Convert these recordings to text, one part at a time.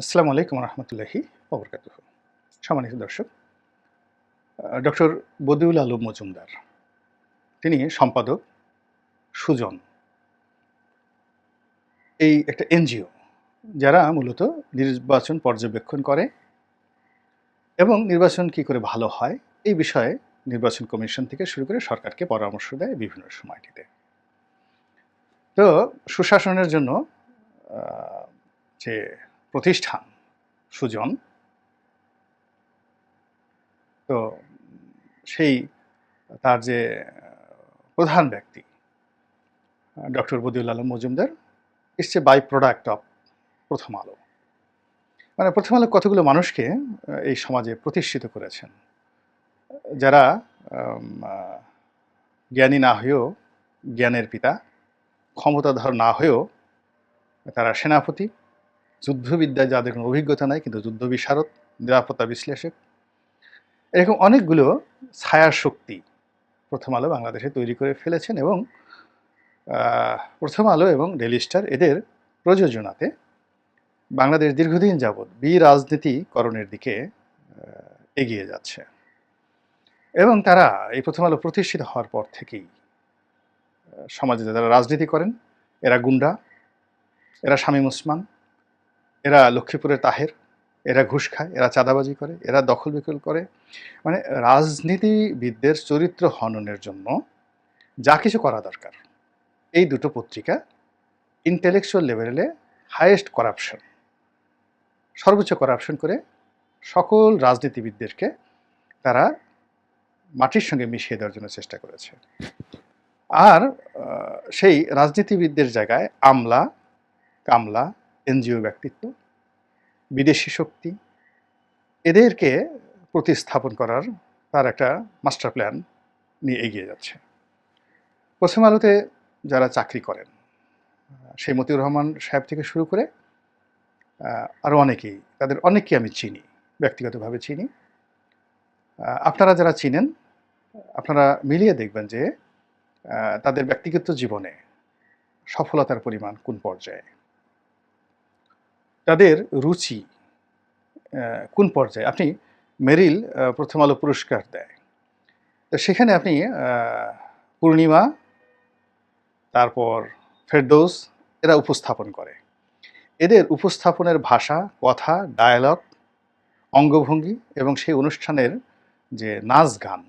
আসসালামু আলাইকুম রহমতুল্লাহি ওবরকাত সম্মানিত দর্শক ডক্টর বদিউল আলম মজুমদার, তিনি সম্পাদক সুজন, এই একটা এনজিও যারা মূলত নির্বাচন পর্যবেক্ষণ করে এবং নির্বাচন কি করে ভালো হয় এই বিষয়ে নির্বাচন কমিশন থেকে শুরু করে সরকারকে পরামর্শ দেয় বিভিন্ন সময়টিতে। তো সুশাসনের জন্য যে প্রতিষ্ঠান, সুজন। তো সেই, তার যে, প্রধান ব্যক্তি, doctor Badiul Alam Majumdar it's a by product of Prothom Alo. মানে প্রথম আলো কতগুলো মানুষকে এই সমাজে প্রতিষ্ঠিত করেছেন? যারা জ্ঞানী না হয়েও, জ্ঞানের পিতা, ক্ষমতাধর না হয়েও, তারা সেনাপতি যুদ্ধবিদ্যায় যাদের কোনো অভিজ্ঞতা নাই, কিন্তু যুদ্ধ বিশারদ নিরাপত্তা বিশ্লেষক। এরকম অনেকগুলো ছায়া শক্তি প্রথম আলো বাংলাদেশে তৈরি করে ফেলেছেন এবং প্রথম আলো এবং ডেলি স্টার এদের প্রযোজনাতে বাংলাদেশ দীর্ঘদিন যাবৎ বি রাজনীতিকরণের দিকে এগিয়ে যাচ্ছে। এবং তারা এই প্রথম আলো প্রতিষ্ঠিত হওয়ার পর থেকেই সমাজে যারা রাজনীতি করেন, এরা গুন্ডা, এরা শামীম ওসমান এরা লক্ষ্মীপুরের তাহের, এরা ঘুষ খায়, এরা চাঁদাবাজি করে, এরা দখল বিকল করে। মানে রাজনীতিবিদদের চরিত্র হননের জন্য যা কিছু করা দরকার, এই দুটো পত্রিকা ইন্টেলেকচুয়াল লেভেলে হায়েস্ট করাপশন সর্বোচ্চ করাপশন করে সকল রাজনীতিবিদদেরকে তারা মাটির সঙ্গে মিশিয়ে দেওয়ার জন্য চেষ্টা করেছে। আর সেই রাজনীতিবিদদের জায়গায় আমলা, কামলা এনজিও ব্যক্তিত্ব, বিদেশি শক্তি, এদেরকে প্রতিস্থাপন করার তার একটা মাস্টার প্ল্যান নিয়ে এগিয়ে যাচ্ছে। পশ্চিম আলোতে যারা চাকরি করেন, সেই মতিউর রহমান সাহেব থেকে শুরু করে আরও অনেকেই, তাদের অনেককে আমি চিনি, ব্যক্তিগতভাবে চিনি। আপনারা যারা চিনেন, আপনারা মিলিয়ে দেখবেন যে তাদের ব্যক্তিগত জীবনে সফলতার পরিমাণ কোন পর্যায়ে। তাদের রুচি কোন পর্যায়ে? আপনি মেরিল প্রথম আলো পুরস্কার দেয়। তো সেখানে আপনি পূর্ণিমা, তারপর ফেরদৌস, এরা উপস্থাপন করে। এদের উপস্থাপনের ভাষা, কথা ডায়ালগ অঙ্গভঙ্গি এবং সেই অনুষ্ঠানের যে নাচ গান,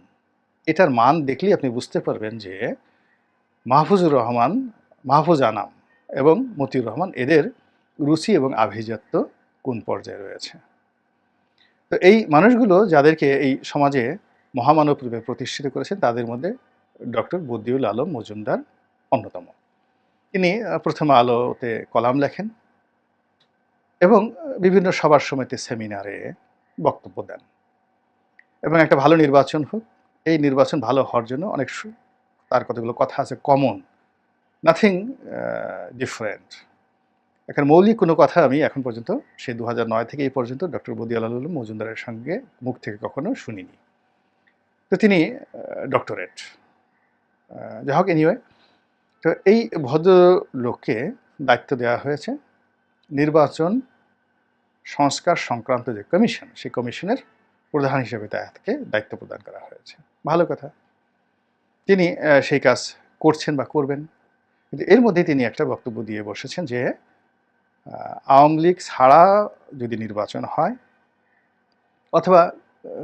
এটার মান দেখলেই আপনি বুঝতে পারবেন যে মাহফুজুর রহমান, মাহফুজ আনাম এবং মতিউর রহমান এদের রুচি এবং আভিজাত্য কোন পর্যায়ে রয়েছে? তো এই মানুষগুলো যাদেরকে এই সমাজে মহামানব রূপে প্রতিষ্ঠিত করেছেন, তাদের মধ্যে ডক্টর বদিউল আলম মজুমদার অন্যতম। তিনি প্রথম আলোতে কলাম লেখেন এবং বিভিন্ন সবার সমিতি সেমিনারে বক্তব্য দেন। এবং একটা ভালো নির্বাচন হোক, এই নির্বাচন ভালো হওয়ার জন্য অনেক তার কতগুলো কথা আছে কমন নাথিং ডিফারেন্ট এখানে মৌলিক কোনো কথা আমি এখন পর্যন্ত সেই দু থেকে এই পর্যন্ত ডক্টর বদিয়াল আলম মজুমদারের সঙ্গে মুখ থেকে কখনো শুনিনি। তো তিনি ডক্টরেট যাই হোক এনিওয়ে তো এই ভদ্রলোককে দায়িত্ব দেওয়া হয়েছে নির্বাচন সংস্কার সংক্রান্ত যে কমিশন সেই কমিশনের প্রধান হিসেবে তাকে দায়িত্ব প্রদান করা হয়েছে। ভালো কথা। তিনি সেই কাজ করছেন বা করবেন। কিন্তু এর মধ্যে তিনি একটা বক্তব্য দিয়ে বসেছেন যে আওয়ামী লীগ ছাড়া যদি নির্বাচন হয়, অথবা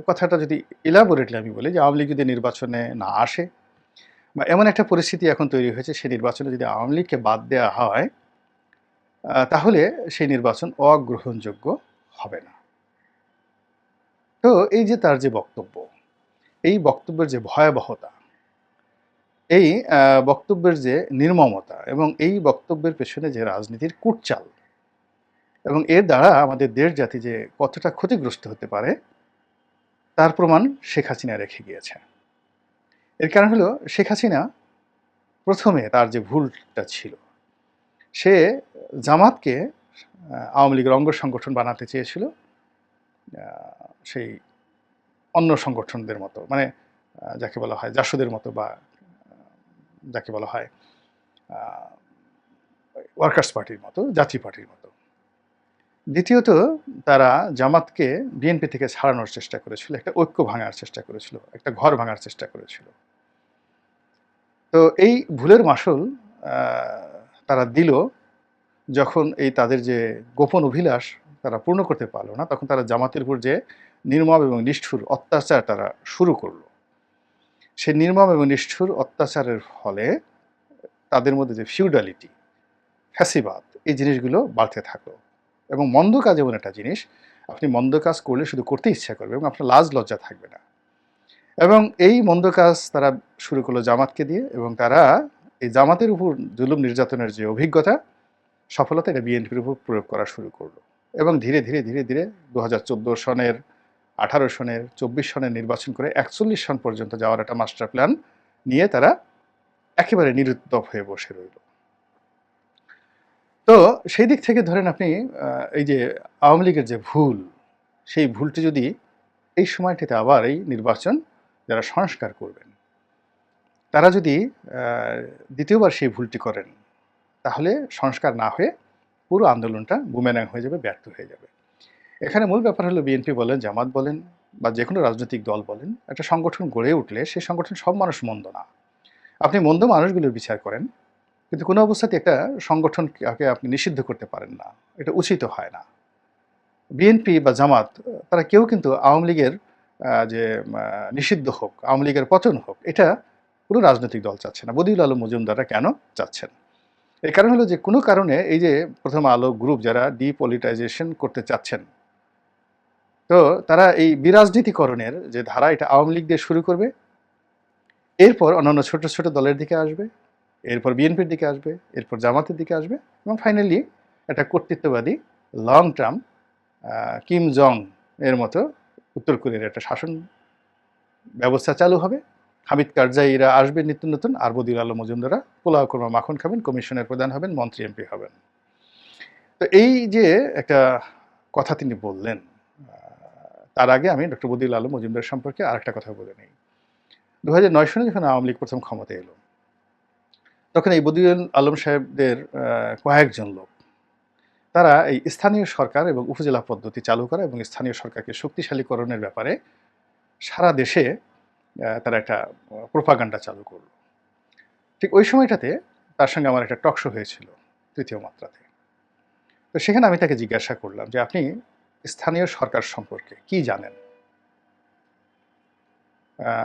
কথাটা যদি ইলাবোরেটলি আমি বলি যে আওয়ামী লীগ যদি নির্বাচনে না আসে, বা এমন একটা পরিস্থিতি এখন তৈরি হয়েছে, সেই নির্বাচনে যদি আওয়ামী লীগকে বাদ দেওয়া হয় তাহলে সেই নির্বাচন অগ্রহণযোগ্য হবে না। তো এই যে তার যে বক্তব্য, এই বক্তব্যের যে ভয়াবহতা, এই বক্তব্যের যে নির্মমতা এবং এই বক্তব্যের পেছনে যে রাজনীতির কুটচাল এবং এর দ্বারা আমাদের দেশ জাতি যে কতটা ক্ষতিগ্রস্ত হতে পারে, তার প্রমাণ শেখ হাসিনা রেখে গিয়েছে। এর কারণ হলো, শেখ হাসিনা প্রথমে তার যে ভুলটা ছিল, সে জামাতকে আওয়ামী লীগের অঙ্গ সংগঠন বানাতে চেয়েছিল সেই অন্য সংগঠনদের মতো মানে যাকে বলা হয় জাসদের মতো বা, যাকে বলা হয় ওয়ার্কার্স পার্টির মতো, জাতীয় পার্টির মতো। দ্বিতীয়ত, তারা জামাতকে বিএনপি থেকে ছাড়ানোর চেষ্টা করেছিল, একটা ঐক্য ভাঙার চেষ্টা করেছিল, একটা ঘর ভাঙার চেষ্টা করেছিল। তো এই ভুলের মাসুল তারা দিল যখন এই তাদের যে গোপন অভিলাষ তারা পূর্ণ করতে পারল না, তখন তারা জামাতের উপর যে নির্মম এবং নিষ্ঠুর অত্যাচার তারা শুরু করল। সেই নির্মম এবং নিষ্ঠুর অত্যাচারের ফলে তাদের মধ্যে যে ফিউডালিটি ফ্যাসিবাদ, এই জিনিসগুলো বাড়তে থাকল। এবং মন্দ কাজ এমন একটা জিনিস, আপনি মন্দ কাজ করলে শুধু করতে ইচ্ছা করবে এবং আপনার লাজ লজ্জা থাকবে না। এবং এই মন্দ কাজ তারা শুরু করল জামাতকে দিয়ে এবং তারা এই জামাতের উপর জুলুম নির্যাতনের যে অভিজ্ঞতা, সফলতা এটা বিএনপির উপর প্রয়োগ করা শুরু করল। এবং ধীরে ধীরে ধীরে ধীরে দু হাজার চোদ্দ সনের, আঠারো সনের, চব্বিশ সনের নির্বাচন করে একচল্লিশ সন পর্যন্ত যাওয়ার একটা মাস্টার প্ল্যান নিয়ে তারা একেবারে নিরুত্তপ হয়ে বসে রইল। তো সেই দিক থেকে ধরেন আপনি এই যে আওয়ামী লীগের যে ভুল, সেই ভুলটি যদি এই সময়টিতে আবার এই নির্বাচন যারা সংস্কার করবেন, তারা যদি দ্বিতীয়বার সেই ভুলটি করেন, তাহলে সংস্কার না হয়ে পুরো আন্দোলনটা বুমেরাং হয়ে যাবে, ব্যর্থ হয়ে যাবে। এখানে মূল ব্যাপার হলো বিএনপি বলেন, জামাত বলেন বা যে কোনো রাজনৈতিক দল বলেন, একটা সংগঠন গড়ে উঠলে সেই সংগঠন সব মানুষ মন্দ না। আপনি মন্দ মানুষগুলোর বিচার করেন কিন্তু কোনো অবস্থাতে একটা সংগঠনকে আপনি নিষিদ্ধ করতে পারেন না। এটা উচিত হয় না। বিএনপি বা জামাত, তারা কেউ কিন্তু আওয়ামী লীগের যে নিষিদ্ধ হোক, আওয়ামী লীগের পতন হোক, এটা কোনো রাজনৈতিক দল চাচ্ছে না। বদিউল আলম মজুমদাররা কেন চাচ্ছেন? এর কারণ হলো যে, কোনো কারণে এই যে, প্রথম আলো গ্রুপ যারা ডিপলিটাইজেশন করতে চাচ্ছেন, তো তারা এই বিরাজনীতিকরণের যে ধারা, এটা আওয়ামী লীগ দিয়ে শুরু করবে। এরপর অন্যান্য ছোট ছোট দলের দিকে আসবে। এরপর বিএনপির দিকে আসবে, এরপর জামাতের দিকে আসবে এবং ফাইনালি একটা কর্তৃত্ববাদী লং টার্ম কিম জং এর মতো উত্তর কোরিয়ার একটা শাসন ব্যবস্থা চালু হবে। হামিদ কারজাইরা আসবে নিত্য নতুন, আর বদিউল আলম মজুমদারা পোলাও কর্মা মাখন খাবেন, কমিশনের প্রধান হবেন, মন্ত্রী এমপি হবেন। তো এই যে একটা কথা তিনি বললেন তার আগে আমি ডক্টর বদিউল আলম মজুমদার সম্পর্কে আরেকটা কথা বলে নিই। দু হাজার নয় সনে যখন আওয়ামী লীগ প্রথম ক্ষমতায় এলো তখন এই বদিউল আলম সাহেবদের কয়েকজন লোক, তারা এই স্থানীয় সরকার এবং উপজেলা পদ্ধতি চালু করা এবং স্থানীয় সরকারকে শক্তিশালীকরণের ব্যাপারে সারা দেশে তারা একটা প্রোপাগান্ডা চালু করল। ঠিক ওই সময়টাতে তার সঙ্গে আমার একটা টকশো হয়েছিল তৃতীয় মাত্রাতে। তো সেখানে আমি তাকে জিজ্ঞাসা করলাম যে, আপনি স্থানীয় সরকার সম্পর্কে কি জানেন?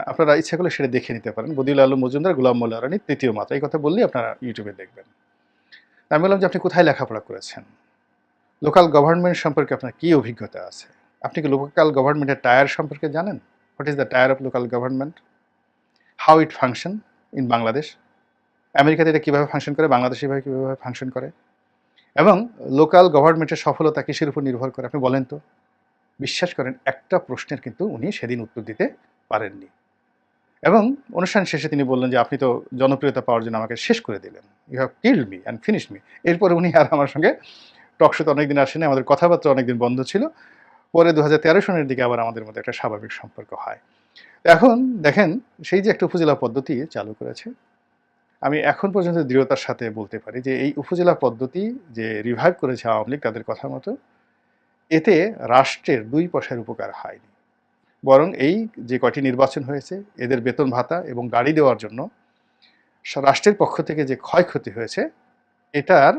আপনারা ইচ্ছা করলে সেটা দেখে নিতে পারেন। বদিউল আলম মজুমদার, গুলাম মোল্লা রানী, তৃতীয় মাত্রা। এই কথা বললেই আপনারা ইউটিউবে দেখবেন। আমি বললাম যে আপনি কোথায় লেখাপড়া করেছেন? লোকাল গভর্নমেন্ট সম্পর্কে আপনার কী অভিজ্ঞতা আছে? আপনি কি লোকাল গভর্নমেন্টের টায়ার সম্পর্কে জানেন? What is the tier of local government how it function in Bangladesh আমেরিকাতে এটা কীভাবে ফাংশন করে? বাংলাদেশে এভাবে কীভাবে ফাংশন করে? এবং লোকাল গভর্নমেন্টের সফলতা কিসের উপর নির্ভর করে? আপনি বলেন তো। বিশ্বাস করেন, একটা প্রশ্নের কিন্তু উনি সেদিন উত্তর দিতে পারেননি। এবং অনুষ্ঠান শেষে তিনি বললেন যে, আপনি তো জনপ্রিয়তা পাওয়ার জন্য আমাকে শেষ করে দিলেন। You have killed me and finish me এরপরে উনি আর আমার সঙ্গে টকশোতে অনেকদিন আসেনি আমাদের কথাবার্তা অনেকদিন বন্ধ ছিল। পরে দু হাজার তেরো সনের দিকে আবার আমাদের মধ্যে একটা স্বাভাবিক সম্পর্ক হয়। এখন দেখেন, সেই যে একটা উপজেলা পদ্ধতি চালু করেছে, আমি এখন পর্যন্ত দৃঢ়তার সাথে বলতে পারি যে, এই উপজেলা পদ্ধতি যে রিভাইভ করেছে আওয়ামী লীগ, তাদের কথা মতো এতে রাষ্ট্রের দুই পয়সার উপকার হয়নি। বরং এই যে কয়টি নির্বাচন হয়েছে, এদের বেতন ভাতা এবং গাড়ি দেওয়ার জন্য রাষ্ট্রের পক্ষ থেকে যে ক্ষয়ক্ষতি হয়েছে, এটার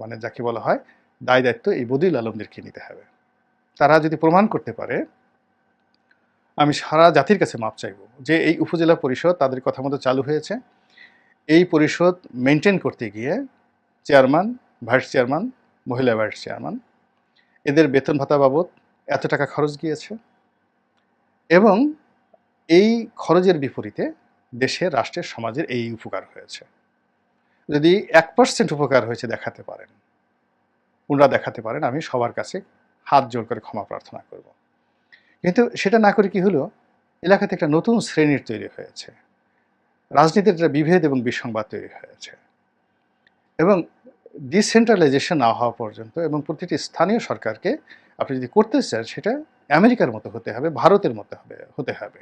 মানে যাকে বলা হয় দায় দায়িত্ব এই বদিউল আলমদেরকে নিতে হবে। তারা যদি প্রমাণ করতে পারে, আমি সারা জাতির কাছে মাপ চাইব যে এই উপজেলা পরিষদ তাদের কথা মতো চালু হয়েছে। এই পরিষদ মেনটেন করতে গিয়ে চেয়ারম্যান, ভাইস চেয়ারম্যান, মহিলা ভাইস চেয়ারম্যান এদের বেতন ভাতা বাবদ এত টাকা খরচ গিয়েছে এবং এই খরচের বিপরীতে দেশে, রাষ্ট্রের, সমাজের এই উপকার হয়েছে। যদি এক পার্সেন্ট উপকার হয়েছে দেখাতে পারেন, ওনারা দেখাতে পারেন, আমি সবার কাছে হাত জোর করে ক্ষমা প্রার্থনা করব। কিন্তু সেটা না করে কি হলো? এলাকাতে একটা নতুন শ্রেণির তৈরি হয়েছে। রাজনীতির একটা বিভেদ এবং বিসংবাদ তৈরি হয়েছে। এবং ডিসেন্ট্রালাইজেশন না হওয়া পর্যন্ত এবং প্রতিটি স্থানীয় সরকারকে আপনি যদি করতে চান, সেটা আমেরিকার মতো হতে হবে, ভারতের মতো হবে, হতে হবে।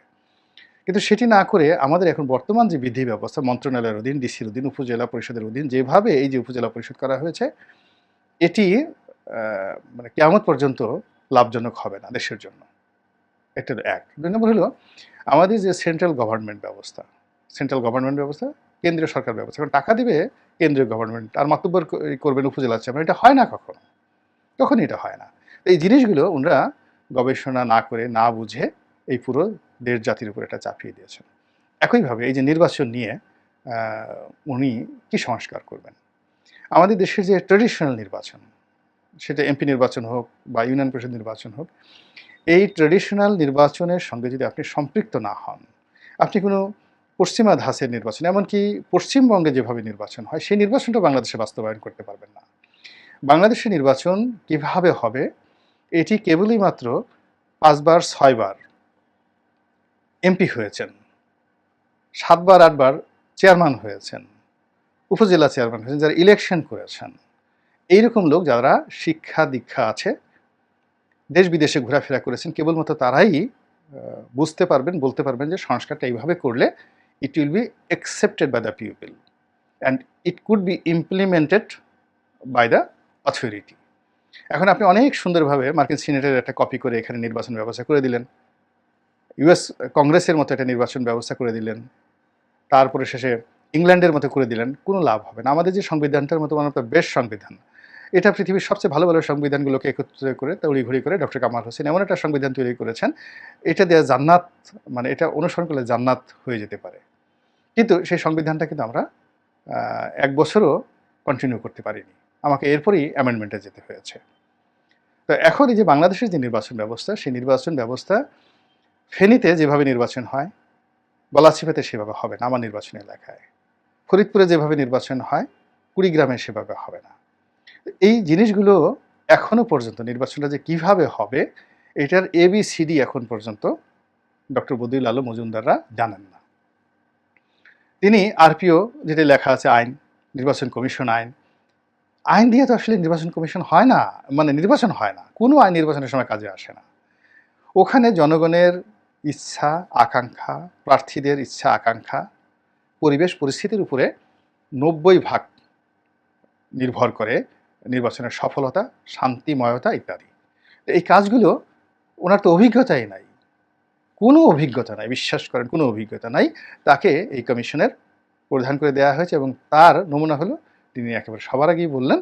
কিন্তু সেটি না করে আমাদের এখন বর্তমান যে বিধি ব্যবস্থা, মন্ত্রণালয়ের অধীন, ডিসির অধীন, উপজেলা পরিষদের অধীন, যেভাবে এই যে উপজেলা পরিষদ করা হয়েছে, এটি মানে কেমন পর্যন্ত লাভজনক হবে না দেশের জন্য। এটা এক। দুই নম্বর হলো, আমাদের যে সেন্ট্রাল গভর্নমেন্ট ব্যবস্থা সেন্ট্রাল গভর্নমেন্ট ব্যবস্থা কেন্দ্রীয় সরকার ব্যবস্থা। কারণ টাকা দিবে কেন্দ্রীয় গভর্নমেন্ট আর মাতুব্বর করবেন উপজেলা চেয়ারম্যান এটা হয় না কখনো? কখনই এটা হয় না। এই জিনিসগুলো ওনারা গবেষণা না করে, না বুঝে এই পুরো দেশ জাতির উপর এটা চাপিয়ে দিয়েছেন। একইভাবে এই যে নির্বাচন নিয়ে উনি কি সংস্কার করবেন? আমাদের দেশের যে ট্রেডিশনাল নির্বাচন, সেটা এমপি নির্বাচন হোক বা ইউনিয়ন পরিষদ নির্বাচন হোক, এই ট্রেডিশনাল নির্বাচনের সঙ্গে যদি আপনি সম্পৃক্ত না হন, আপনি কোনো পশ্চিমা ধাঁচের নির্বাচন, এমনকি পশ্চিমবঙ্গে যেভাবে নির্বাচন হয়, সেই নির্বাচনটা বাংলাদেশে বাস্তবায়ন করতে পারবেন না। বাংলাদেশের নির্বাচন কীভাবে হবে, এটি কেবলই মাত্র পাঁচবার, ছয়বার এমপি হয়েছেন, সাতবার, আটবার চেয়ারম্যান হয়েছেন, উপজেলা চেয়ারম্যান হয়েছেন, যারা ইলেকশন করেছেন। এইরকম লোক যারা শিক্ষা দীক্ষা আছে, দেশ বিদেশে ঘোরাফেরা করেছেন, কেবলমাত্র তারাই বুঝতে পারবেন, বলতে পারবেন যে সংস্কারটা এইভাবে করলে it will be accepted by the people and it could be implemented by the authority এখন আপনি অনেক সুন্দরভাবে মার্কিন সিনেটের একটা কপি করে এখানে নির্বাচন ব্যবস্থা করে দিলেন। ইউএস কংগ্রেসের মতো একটা নির্বাচন ব্যবস্থা করে দিলেন। তারপরে শেষে ইংল্যান্ডের মতো করে দিলেন। কোনো লাভ হবে না। আমাদের যে সংবিধানটার মতো মানে বেশ সংবিধান। এটা পৃথিবীর সবচেয়ে ভালো ভালো সংবিধানগুলোকে একত্রিত করে তড়িঘড়ি করে ডক্টর কামাল হোসেন এমন একটা সংবিধান তৈরি করেছেন, এটা দেওয়া জান্নাত মানে এটা অনুসরণ করলে জান্নাত হয়ে যেতে পারে। কিন্তু সেই সংবিধানটা কিন্তু আমরা এক বছরও কন্টিনিউ করতে পারিনি। আমাকে এরপরই অ্যামেন্ডমেন্টে যেতে হয়েছে। তো এখন এই যে বাংলাদেশের যে নির্বাচন ব্যবস্থা, সেই নির্বাচন ব্যবস্থা ফেনীতে যেভাবে নির্বাচন হয় গলাচিপাতে সেভাবে হবে না আমার নির্বাচন এলাকায়। ফরিদপুরে যেভাবে নির্বাচন হয়, কুড়িগ্রামে সেভাবে হবে না। এই জিনিসগুলো এখনও পর্যন্ত নির্বাচনটা যে কীভাবে হবে, এটার এবিসিডি এখন পর্যন্ত ডক্টর বদিউল আলম মজুমদাররা জানেন না। তিনি আরপিও যেটা লেখা আছে, আইন, নির্বাচন কমিশন আইন আইন দিয়ে তো আসলে নির্বাচন কমিশন হয় না মানে নির্বাচন হয় না, কোনো আইন নির্বাচনের সময় কাজে আসে না। ওখানে জনগণের ইচ্ছা, আকাঙ্ক্ষা, প্রার্থীদের ইচ্ছা, আকাঙ্ক্ষা, পরিবেশ, পরিস্থিতির উপরে নব্বই ভাগ নির্ভর করে নির্বাচনের সফলতা, শান্তিময়তা ইত্যাদি। এই কাজগুলো ওনার তো অভিজ্ঞতাই নাই। কোনো অভিজ্ঞতা নাই, বিশ্বাস করেন, কোনো অভিজ্ঞতা নাই। তাকে এই কমিশনের প্রধান করে দেওয়া হয়েছে এবং তার নমুনা হলো, তিনি একেবারে সবার আগেই বললেন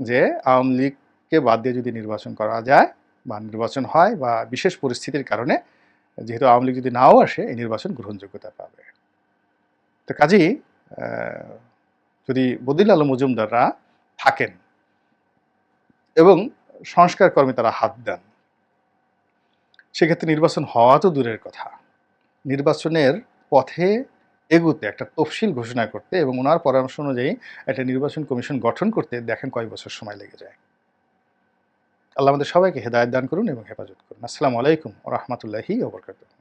যে আওয়ামী লীগকে বাদ দিয়ে যদি নির্বাচন করা যায় বা নির্বাচন হয় বা বিশেষ পরিস্থিতির কারণে যেহেতু আওয়ামী লীগ যদি নাও আসে, এই নির্বাচন গ্রহণযোগ্যতা পাবে। তো কাজেই যদি বদিল আলম মজুমদাররা থাকেন এবং সংস্কার কর্মে তারা হাত দেন। সেক্ষেত্রে নির্বাচন হওয়া তো দূরের কথা। নির্বাচনের পথে এগুতে একটা তফসিল ঘোষণা করতে এবং ওনার পরামর্শ অনুযায়ী একটা নির্বাচন কমিশন গঠন করতে দেখেন কয় বছর সময় লেগে যায়। আল্লাহ আমাদের সবাইকে হেদায়ত দান করুন এবং হেফাজত করুন। আসসালামু আলাইকুম রহমতুল্লাহি ওবরকাতুহ